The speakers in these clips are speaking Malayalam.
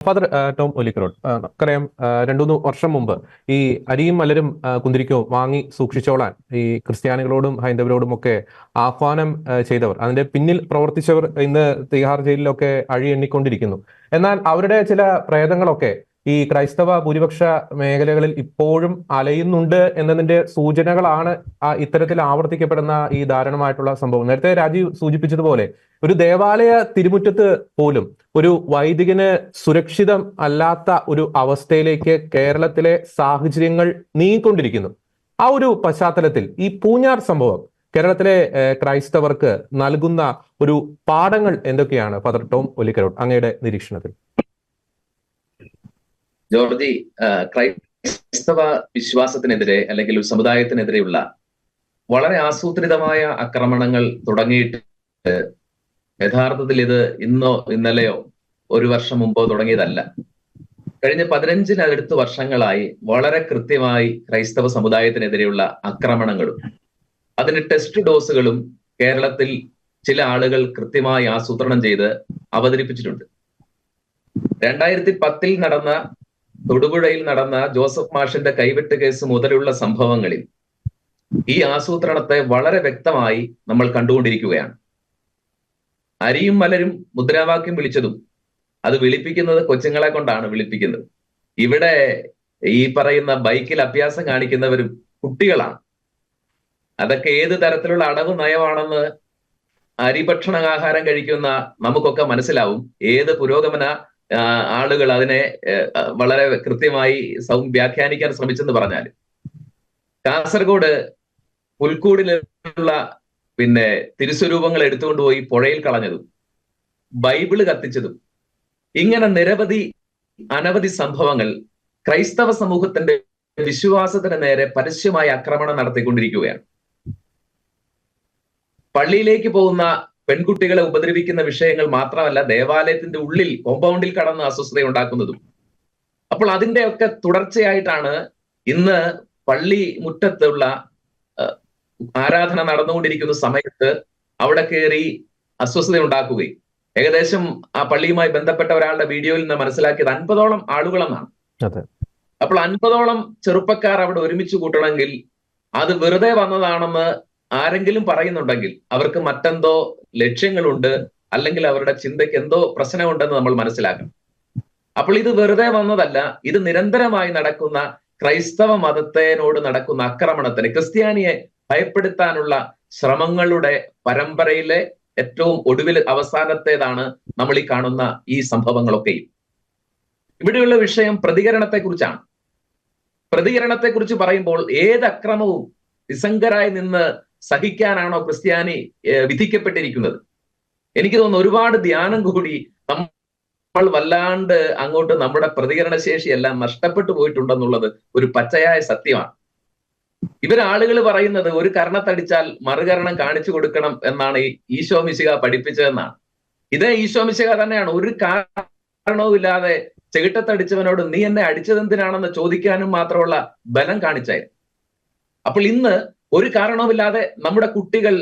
ഫാദർ ടോം ഒലിക്കറോഡ് നമുക്കറിയാം ആ, രണ്ടു മൂന്ന് വർഷം മുമ്പ് ഈ അരിയും മലരും കുന്തിരിക്കോ വാങ്ങി സൂക്ഷിച്ചോളാൻ ഈ ക്രിസ്ത്യാനികളോടും ഹൈന്ദവരോടും ഒക്കെ ആഹ്വാനം ചെയ്തവർ. അതിന്റെ പിന്നിൽ പ്രവർത്തിച്ചവർ ഇന്ന് തിഹാർ ജയിലിലൊക്കെ അഴി എണ്ണിക്കൊണ്ടിരിക്കുന്നു എന്നാൽ അവരുടെ ചില പ്രേതങ്ങളൊക്കെ ഈ ക്രൈസ്തവ ഭൂരിപക്ഷ മേഖലകളിൽ ഇപ്പോഴും അലയുന്നുണ്ട് എന്നതിന്റെ സൂചനകളാണ് ഇത്തരത്തിൽ ആവർത്തിക്കപ്പെടുന്ന ഈ ദാരുണമായിട്ടുള്ള സംഭവം. നേരത്തെ രാജീവ് സൂചിപ്പിച്ചതുപോലെ ഒരു ദേവാലയ തിരുമുറ്റത്ത് പോലും ഒരു വൈദികന് സുരക്ഷിതം അല്ലാത്ത ഒരു അവസ്ഥയിലേക്ക് കേരളത്തിലെ സാഹചര്യങ്ങൾ നീങ്ങിക്കൊണ്ടിരിക്കുന്നു. ആ ഒരു പശ്ചാത്തലത്തിൽ ഈ പൂഞ്ഞാർ സംഭവം കേരളത്തിലെ ക്രൈസ്തവർക്ക് നൽകുന്ന ഒരു പാഠങ്ങൾ എന്തൊക്കെയാണ്? ഫദർ ടോം ഒലിക്കരോട് അങ്ങയുടെ നിരീക്ഷണത്തിൽ. ജോർജി ക്രൈസ്തവ വിശ്വാസത്തിനെതിരെ അല്ലെങ്കിൽ ഒരു സമുദായത്തിനെതിരെയുള്ള വളരെ ആസൂത്രിതമായ ആക്രമണങ്ങൾ തുടങ്ങിയിട്ട് യഥാർത്ഥത്തിൽ ഇത് ഇന്നോ ഇന്നലെയോ ഒരു വർഷം മുമ്പോ തുടങ്ങിയതല്ല. കഴിഞ്ഞ പതിനഞ്ചിനടുത്ത് വർഷങ്ങളായി വളരെ കൃത്യമായി ക്രൈസ്തവ സമുദായത്തിനെതിരെയുള്ള ആക്രമണങ്ങളും അതിന് ടെസ്റ്റ് ഡോസുകളും കേരളത്തിൽ ചില ആളുകൾ കൃത്യമായി ആസൂത്രണം ചെയ്ത് അവതരിപ്പിച്ചിട്ടുണ്ട്. രണ്ടായിരത്തി പത്തിൽ നടന്ന തൊടുപുഴയിൽ നടന്ന ജോസഫ് മാഷിന്റെ കൈവെട്ട് കേസ് മുതലുള്ള സംഭവങ്ങളിൽ ഈ ആസൂത്രണത്തെ വളരെ വ്യക്തമായി നമ്മൾ കണ്ടുകൊണ്ടിരിക്കുകയാണ്. അരിയും മലരും മുദ്രാവാക്യം വിളിച്ചതും അത് വിളിപ്പിക്കുന്നത് കൊച്ചുങ്ങളെ കൊണ്ടാണ് വിളിപ്പിക്കുന്നത്. ഇവിടെ ഈ പറയുന്ന ബൈക്കിൽ അഭ്യാസം കാണിക്കുന്നവരും കുട്ടികളാണ്. അതൊക്കെ ഏത് തരത്തിലുള്ള അടവ് നയമാണെന്ന് അരിഭക്ഷണ ആഹാരം കഴിക്കുന്ന നമുക്കൊക്കെ മനസ്സിലാവും. ഏത് പുരോഗമന ആളുകൾ അതിനെ വളരെ കൃത്യമായി സൗ വ്യാഖ്യാനിക്കാൻ ശ്രമിച്ചെന്ന് പറഞ്ഞാൽ കാസർഗോഡ് പുൽക്കൂടിലുള്ള പിന്നെ തിരുസ്വരൂപങ്ങൾ എടുത്തുകൊണ്ട് പോയി പുഴയിൽ കളഞ്ഞതും ബൈബിൾ കത്തിച്ചതും ഇങ്ങനെ നിരവധി അനവധി സംഭവങ്ങൾ ക്രൈസ്തവ സമൂഹത്തിന്റെ വിശ്വാസത്തിന് നേരെ പരസ്യമായി ആക്രമണം നടത്തിക്കൊണ്ടിരിക്കുകയാണ്. പള്ളിയിലേക്ക് പോകുന്ന പെൺകുട്ടികളെ ഉപദ്രവിക്കുന്ന വിഷയങ്ങൾ മാത്രമല്ല ദേവാലയത്തിന്റെ ഉള്ളിൽ കോമ്പൗണ്ടിൽ കടന്ന് അസ്വസ്ഥത ഉണ്ടാക്കുന്നതും അപ്പോൾ അതിന്റെയൊക്കെ തുടർച്ചയായിട്ടാണ് ഇന്ന് പള്ളി മുറ്റത്തുള്ള ആരാധന നടന്നുകൊണ്ടിരിക്കുന്ന സമയത്ത് അവിടെ കയറി അസ്വസ്ഥത ഉണ്ടാക്കുകയും ഏകദേശം ആ പള്ളിയുമായി ബന്ധപ്പെട്ട ഒരാളുടെ വീഡിയോയിൽ നിന്ന് മനസ്സിലാക്കിയത് അൻപതോളം ആളുകളെന്നാണ്. അപ്പോൾ അൻപതോളം ചെറുപ്പക്കാർ അവിടെ ഒരുമിച്ച് കൂട്ടണമെങ്കിൽ അത് വെറുതെ വന്നതാണെന്ന് ആരെങ്കിലും പറയുന്നുണ്ടെങ്കിൽ അവർക്ക് മറ്റെന്തോ ലക്ഷ്യങ്ങളുണ്ട് അല്ലെങ്കിൽ അവരുടെ ചിന്തയ്ക്ക് എന്തോ പ്രശ്നമുണ്ടെന്ന് നമ്മൾ മനസ്സിലാക്കണം. അപ്പോൾ ഇത് വെറുതെ വന്നതല്ല ഇത് നിരന്തരമായി നടക്കുന്ന ക്രൈസ്തവ മതത്തിനോട് നടക്കുന്ന ആക്രമണത്തിന് ക്രിസ്ത്യാനിയെ ഭയപ്പെടുത്താനുള്ള ശ്രമങ്ങളുടെ പരമ്പരയിലെ ഏറ്റവും ഒടുവിൽ അവസാനത്തേതാണ് നമ്മൾ ഈ കാണുന്ന ഈ സംഭവങ്ങളൊക്കെയും. ഇവിടെയുള്ള വിഷയം പ്രതികരണത്തെ കുറിച്ചാണ് പ്രതികരണത്തെ കുറിച്ച് പറയുമ്പോൾ ഏത് അക്രമവും നിസ്സംഗരായി നിന്ന് സഹിക്കാനാണോ ക്രിസ്ത്യാനി വിധിക്കപ്പെട്ടിരിക്കുന്നത്? എനിക്ക് തോന്നുന്നു ഒരുപാട് ധ്യാനം കൂടി നമ്മൾ വല്ലാണ്ട് അങ്ങോട്ട് നമ്മുടെ പ്രതികരണ ശേഷി എല്ലാം നഷ്ടപ്പെട്ടു പോയിട്ടുണ്ടെന്നുള്ളത് ഒരു പച്ചയായ സത്യമാണ്. ഇവരാളുകൾ പറയുന്നത് ഒരു കർണത്തടിച്ചാൽ മറുകരണം കാണിച്ചു കൊടുക്കണം എന്നാണ് ഈ ഈശോ മിശിക പഠിപ്പിച്ചതെന്നാണ്. ഇതേ ഈശോ മിശിക തന്നെയാണ് ഒരു കാരണവും ഇല്ലാതെ ചെകിട്ടത്തടിച്ചവനോട് നീ എന്നെ അടിച്ചതെന്തിനാണെന്ന് ചോദിക്കാനും മാത്രമുള്ള ബലം കാണിച്ചായി അപ്പോൾ ഇന്ന് ഒരു കാരണവുമില്ലാതെ നമ്മുടെ കുട്ടികൾ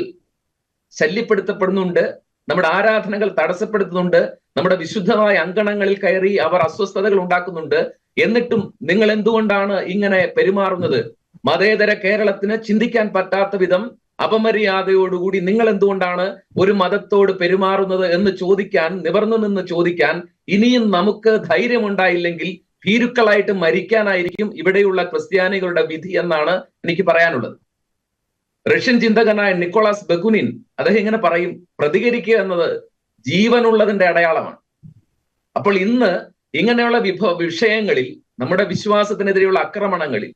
ശല്യപ്പെടുത്തപ്പെടുന്നുണ്ട് നമ്മുടെ ആരാധനകൾ തടസ്സപ്പെടുത്തുന്നുണ്ട് നമ്മുടെ വിശുദ്ധമായ അങ്കണങ്ങളിൽ കയറി അവർ അസ്വസ്ഥതകൾ ഉണ്ടാക്കുന്നുണ്ട്. എന്നിട്ടും നിങ്ങൾ എന്തുകൊണ്ടാണ് ഇങ്ങനെ പെരുമാറുന്നത്? മതേതര കേരളത്തിന് ചിന്തിക്കാൻ പറ്റാത്ത വിധം അപമര്യാദയോടുകൂടി നിങ്ങൾ എന്തുകൊണ്ടാണ് ഒരു മതത്തോട് പെരുമാറുന്നത് എന്ന് ചോദിക്കാൻ നിവർന്നു നിന്ന് ചോദിക്കാൻ ഇനിയും നമുക്ക് ധൈര്യമുണ്ടായില്ലെങ്കിൽ ഭീരുക്കളായിട്ട് മരിക്കാനായിരിക്കും ഇവിടെയുള്ള ക്രിസ്ത്യാനികളുടെ വിധി എന്നാണ് എനിക്ക് പറയാനുള്ളത്. റഷ്യൻ ചിന്തകനായ നിക്കോളാസ് ബെഗുനിൻ അദ്ദേഹം ഇങ്ങനെ പറയും പ്രതികരിക്കുക എന്നത് ജീവനുള്ളതിന്റെ അടയാളമാണ്. അപ്പോൾ ഇന്ന് ഇങ്ങനെയുള്ള വിഭവ വിഷയങ്ങളിൽ നമ്മുടെ വിശ്വാസത്തിനെതിരെയുള്ള ആക്രമണങ്ങളിൽ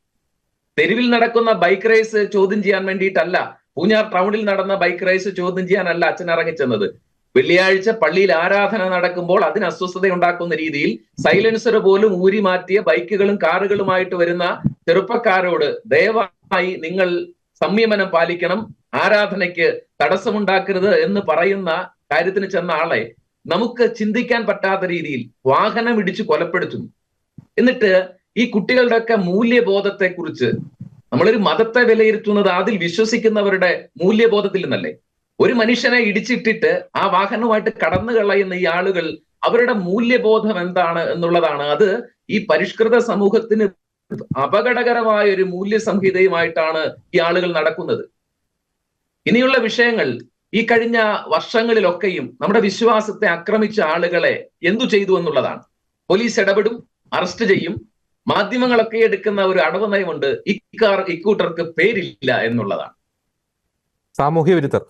തെരുവിൽ നടക്കുന്ന ബൈക്ക് റേസ് ചോദ്യം ചെയ്യാൻ വേണ്ടിയിട്ടല്ല പൂഞ്ഞാർ ടൗണിൽ നടന്ന ബൈക്ക് റേസ് ചോദ്യം ചെയ്യാനല്ല അച്ഛൻ ഇറങ്ങിച്ചെന്നത്. വെള്ളിയാഴ്ച പള്ളിയിൽ ആരാധന നടക്കുമ്പോൾ അതിന് അസ്വസ്ഥത ഉണ്ടാക്കുന്ന രീതിയിൽ സൈലൻസർ പോലും ഊരി മാറ്റിയ ബൈക്കുകളും കാറുകളുമായിട്ട് വരുന്ന ചെറുപ്പക്കാരോട് ദയവായി നിങ്ങൾ സംയമനം പാലിക്കണം ആരാധനയ്ക്ക് തടസ്സമുണ്ടാക്കരുത് എന്ന് പറയുന്ന കാര്യത്തിന് ചെന്ന ആളെ നമുക്ക് ചിന്തിക്കാൻ പറ്റാത്ത രീതിയിൽ വാഹനം ഇടിച്ച് കൊലപ്പെടുത്തുന്നു. എന്നിട്ട് ഈ കുട്ടികളുടെയൊക്കെ മൂല്യബോധത്തെ കുറിച്ച് നമ്മളൊരു മതത്തെ വിലയിരുത്തുന്നത് അതിൽ വിശ്വസിക്കുന്നവരുടെ മൂല്യബോധത്തിൽ നിന്നല്ലേ ഒരു മനുഷ്യനെ ഇടിച്ചിട്ടിട്ട് ആ വാഹനവുമായിട്ട് കടന്നു കളയുന്ന ഈ ആളുകൾ അവരുടെ മൂല്യബോധം എന്താണ് എന്നുള്ളതാണ്. അത് ഈ പരിഷ്കൃത സമൂഹത്തിന് അപകടകരമായ ഒരു മൂല്യ സംഹിതയുമായിട്ടാണ് ഈ ആളുകൾ നടക്കുന്നത്. ഇനിയുള്ള വിഷയങ്ങൾ ഈ കഴിഞ്ഞ വർഷങ്ങളിലൊക്കെയും നമ്മുടെ വിശ്വാസത്തെ ആക്രമിച്ച ആളുകളെ എന്തു ചെയ്തു എന്നുള്ളതാണ്. പോലീസ് ഇടപെടും അറസ്റ്റ് ചെയ്യും. മാധ്യമങ്ങളൊക്കെ എടുക്കുന്ന ഒരു അടവ് നയമുണ്ട് ഇക്കാർ ഇക്കൂട്ടർക്ക് പേരില്ല എന്നുള്ളതാണ്. സാമൂഹ്യ വിരുദ്ധർ.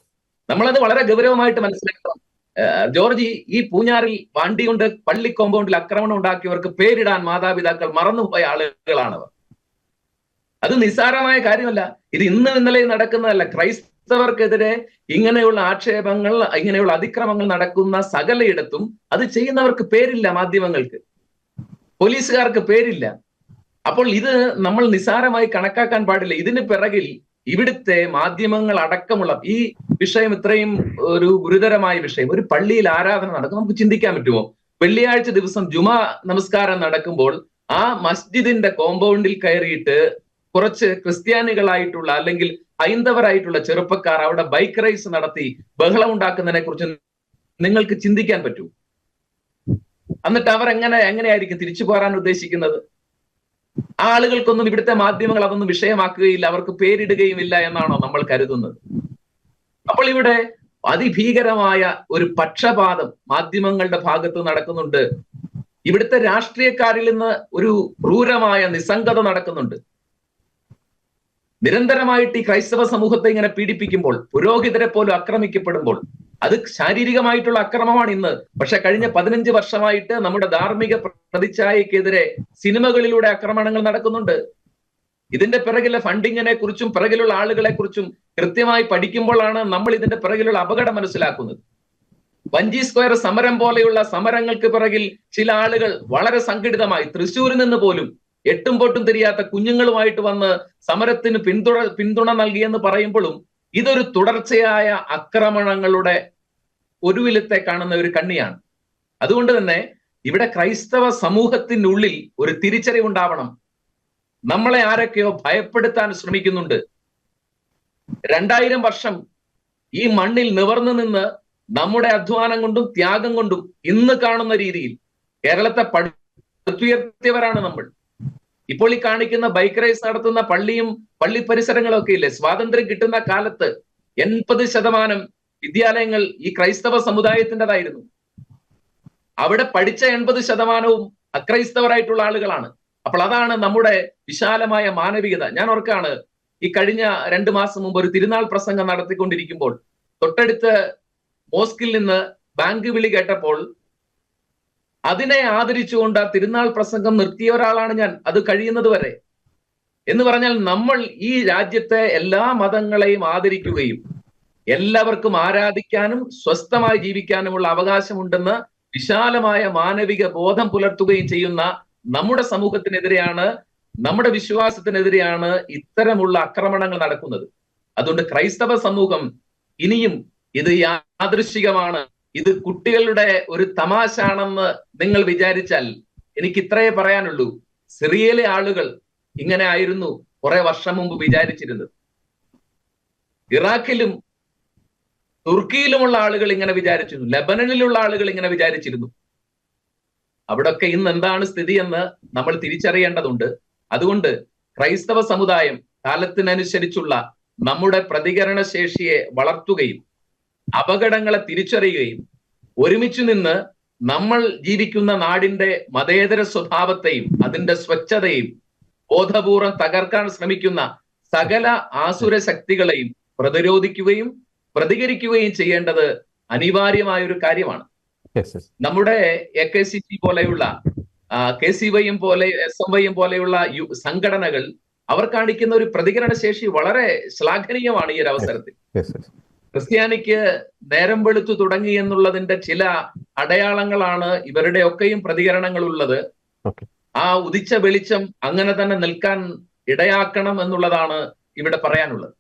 നമ്മളത് വളരെ ഗൗരവമായിട്ട് മനസ്സിലാക്കണം. ജോർജി ഈ പൂഞ്ഞാറിൽ വണ്ടി കൊണ്ട് പള്ളി കോമ്പൗണ്ടിൽ ആക്രമണം ഉണ്ടാക്കിയവർക്ക് പേരിടാൻ മാതാപിതാക്കൾ മറന്നുപോയ ആളുകളാണവർ. അത് നിസ്സാരമായ കാര്യമല്ല. ഇത് ഇന്ന് ഇന്നലെ നടക്കുന്നതല്ല. ക്രൈസ്തവർക്കെതിരെ ഇങ്ങനെയുള്ള ആക്ഷേപങ്ങൾ ഇങ്ങനെയുള്ള അതിക്രമങ്ങൾ നടക്കുന്ന സകലയിടത്തും അത് ചെയ്യുന്നവർക്ക് പേരില്ല മാധ്യമങ്ങൾക്ക്. പോലീസുകാർക്ക് പേരില്ല. അപ്പോൾ ഇത് നമ്മൾ നിസ്സാരമായി കണക്കാക്കാൻ പാടില്ല. ഇതിന് പിറകിൽ ഇവിടുത്തെ മാധ്യമങ്ങൾ അടക്കമുള്ള ഈ വിഷയം ഇത്രയും ഒരു ഗുരുതരമായ വിഷയം. ഒരു പള്ളിയിൽ ആരാധന നടക്കും നമുക്ക് ചിന്തിക്കാൻ പറ്റുമോ? വെള്ളിയാഴ്ച ദിവസം ജുമാ നമസ്കാരം നടക്കുമ്പോൾ ആ മസ്ജിദിന്റെ കോമ്പൗണ്ടിൽ കയറിയിട്ട് കുറച്ച് ക്രിസ്ത്യാനികളായിട്ടുള്ള അല്ലെങ്കിൽ ഹൈന്ദവരായിട്ടുള്ള ചെറുപ്പക്കാർ അവിടെ ബൈക്ക് റൈസ് നടത്തി ബഹളം ഉണ്ടാക്കുന്നതിനെ കുറിച്ച് നിങ്ങൾക്ക് ചിന്തിക്കാൻ പറ്റൂ? എന്നിട്ട് അവർ എങ്ങനെ എങ്ങനെയായിരിക്കും തിരിച്ചു പോരാൻ ഉദ്ദേശിക്കുന്നത്? ആളുകൾക്കൊന്നും ഇവിടുത്തെ മാധ്യമങ്ങൾ അതൊന്നും വിഷയമാക്കുകയില്ല അവർക്ക് പേരിടുകയും ഇല്ല എന്നാണോ നമ്മൾ കരുതുന്നത്. അപ്പോൾ ഇവിടെ അതിഭീകരമായ ഒരു പക്ഷപാതം മാധ്യമങ്ങളുടെ ഭാഗത്ത് നടക്കുന്നുണ്ട്. ഇവിടുത്തെ രാഷ്ട്രീയക്കാരിൽ നിന്ന് ഒരു ക്രൂരമായ നിസ്സംഗത നടക്കുന്നുണ്ട്. നിരന്തരമായിട്ട് ഈ ക്രൈസ്തവ സമൂഹത്തെ ഇങ്ങനെ പീഡിപ്പിക്കുമ്പോൾ പുരോഹിതരെ പോലും ആക്രമിക്കപ്പെടുമ്പോൾ അത് ശാരീരികമായിട്ടുള്ള അക്രമമാണ് ഇന്ന്. പക്ഷെ കഴിഞ്ഞ പതിനഞ്ച് വർഷമായിട്ട് നമ്മുടെ ധാർമ്മിക പ്രതിച്ഛായക്കെതിരെ സിനിമകളിലൂടെ ആക്രമണങ്ങൾ നടക്കുന്നുണ്ട്. ഇതിന്റെ പിറകിലെ ഫണ്ടിങ്ങിനെ കുറിച്ചും പിറകിലുള്ള ആളുകളെ കുറിച്ചും കൃത്യമായി പഠിക്കുമ്പോഴാണ് നമ്മൾ ഇതിന്റെ പിറകിലുള്ള അപകടം മനസ്സിലാക്കുന്നത്. വഞ്ചി സ്ക്വയർ സമരം പോലെയുള്ള സമരങ്ങൾക്ക് പിറകിൽ ചില ആളുകൾ വളരെ സംഘടിതമായി തൃശ്ശൂരിൽ നിന്ന് പോലും എട്ടും പൊട്ടും തിരിയാത്ത കുഞ്ഞുങ്ങളുമായിട്ട് വന്ന് സമരത്തിന് പിന്തുണ പിന്തുണ നൽകിയെന്ന് പറയുമ്പോഴും ഇതൊരു തുടർച്ചയായ ആക്രമണങ്ങളുടെ ഒരുവിലത്തെ കാണുന്ന ഒരു കണ്ണിയാണ്. അതുകൊണ്ട് തന്നെ ഇവിടെ ക്രൈസ്തവ സമൂഹത്തിനുള്ളിൽ ഒരു തിരിച്ചറിവുണ്ടാവണം നമ്മളെ ആരൊക്കെയോ ഭയപ്പെടുത്താൻ ശ്രമിക്കുന്നുണ്ട്. രണ്ടായിരം വർഷം ഈ മണ്ണിൽ നിവർന്നു നിന്ന് നമ്മുടെ അധ്വാനം കൊണ്ടും ത്യാഗം കൊണ്ടും ഇന്ന് കാണുന്ന രീതിയിൽ കേരളത്തെ പടുത്തുയർത്തിയവരാണ് നമ്മൾ. ഇപ്പോൾ ഈ കാണിക്കുന്ന ബൈക്ക് റേസ് നടത്തുന്ന പള്ളിയും പള്ളി പരിസരങ്ങളൊക്കെ ഇല്ലേ സ്വാതന്ത്ര്യം കിട്ടുന്ന കാലത്ത് എൺപത് ശതമാനം വിദ്യാലയങ്ങൾ ഈ ക്രൈസ്തവ സമുദായത്തിന്റെതായിരുന്നു. അവിടെ പഠിച്ച എൺപത് ശതമാനവും അക്രൈസ്തവരായിട്ടുള്ള ആളുകളാണ്. അപ്പോൾ അതാണ് നമ്മുടെ വിശാലമായ മാനവികത. ഞാൻ ഓർക്കാണ് ഈ കഴിഞ്ഞ രണ്ട് മാസം മുമ്പ് ഒരു തിരുനാൾ പ്രസംഗം നടത്തിക്കൊണ്ടിരിക്കുമ്പോൾ തൊട്ടടുത്ത് മോസ്കിൽ നിന്ന് ബാങ്ക് വിളി കേട്ടപ്പോൾ അതിനെ ആദരിച്ചുകൊണ്ട് ആ തിരുനാൾ പ്രസംഗം നിർത്തിയ ഒരാളാണ് ഞാൻ. അത് കഴിയുന്നത് വരെ. എന്ന് പറഞ്ഞാൽ നമ്മൾ ഈ രാജ്യത്തെ എല്ലാ മതങ്ങളെയും ആദരിക്കുകയും എല്ലാവർക്കും ആരാധിക്കാനും സ്വസ്ഥമായി ജീവിക്കാനുമുള്ള അവകാശമുണ്ടെന്ന് വിശാലമായ മാനവിക ബോധം പുലർത്തുകയും ചെയ്യുന്ന നമ്മുടെ സമൂഹത്തിനെതിരെയാണ് നമ്മുടെ വിശ്വാസത്തിനെതിരെയാണ് ഇത്തരമുള്ള ആക്രമണങ്ങൾ നടക്കുന്നത്. അതുകൊണ്ട് ക്രൈസ്തവ സമൂഹം ഇനിയും ഇത് യാദൃശികമാണ് ഇത് കുട്ടികളുടെ ഒരു തമാശ ആണെന്ന് നിങ്ങൾ വിചാരിച്ചാൽ എനിക്ക് ഇത്രയേ പറയാനുള്ളൂ. സിറിയയിലെ ആളുകൾ ഇങ്ങനെ ആയിരുന്നു കുറെ വർഷം മുമ്പ് വിചാരിച്ചിരുന്നത്. ഇറാഖിലും തുർക്കിയിലുമുള്ള ആളുകൾ ഇങ്ങനെ വിചാരിച്ചിരുന്നു. ലബനനിലുള്ള ആളുകൾ ഇങ്ങനെ വിചാരിച്ചിരുന്നു. അവിടൊക്കെ ഇന്ന് എന്താണ് സ്ഥിതി എന്ന് നമ്മൾ തിരിച്ചറിയേണ്ടതുണ്ട്. അതുകൊണ്ട് ക്രൈസ്തവ സമുദായം കാലത്തിനനുസരിച്ചുള്ള നമ്മുടെ പ്രതികരണ ശേഷിയെ വളർത്തുകയും അപകടങ്ങളെ തിരിച്ചറിയുകയും ഒരുമിച്ച് നിന്ന് നമ്മൾ ജീവിക്കുന്ന നാടിന്റെ മതേതര സ്വഭാവത്തെയും അതിന്റെ സ്വച്ഛതയും ബോധപൂർവം തകർക്കാൻ ശ്രമിക്കുന്ന സകല ആസുര ശക്തികളെയും പ്രതിരോധിക്കുകയും പ്രതികരിക്കുകയും ചെയ്യേണ്ടത് അനിവാര്യമായ ഒരു കാര്യമാണ് നമ്മുടെ എ കെ സി സി പോലെയുള്ള കെ സി വൈയും പോലെ എസ് എം വൈയും പോലെയുള്ള സംഘടനകൾ അവർ കാണിക്കുന്ന ഒരു പ്രതികരണ ശേഷി വളരെ ശ്ലാഘനീയമാണ് ഈ ഒരു അവസരത്തിൽ. ക്രിസ്ത്യാനിക്ക് നേരം വെളുത്തു തുടങ്ങി എന്നുള്ളതിന്റെ ചില അടയാളങ്ങളാണ് ഇവരുടെ ഒക്കെയും പ്രതികരണങ്ങൾ ഉള്ളത് ആ ഉദിച്ച വെളിച്ചം അങ്ങനെ തന്നെ നിൽക്കാൻ ഇടയാക്കണം എന്നുള്ളതാണ് ഇവിടെ പറയാനുള്ളത്.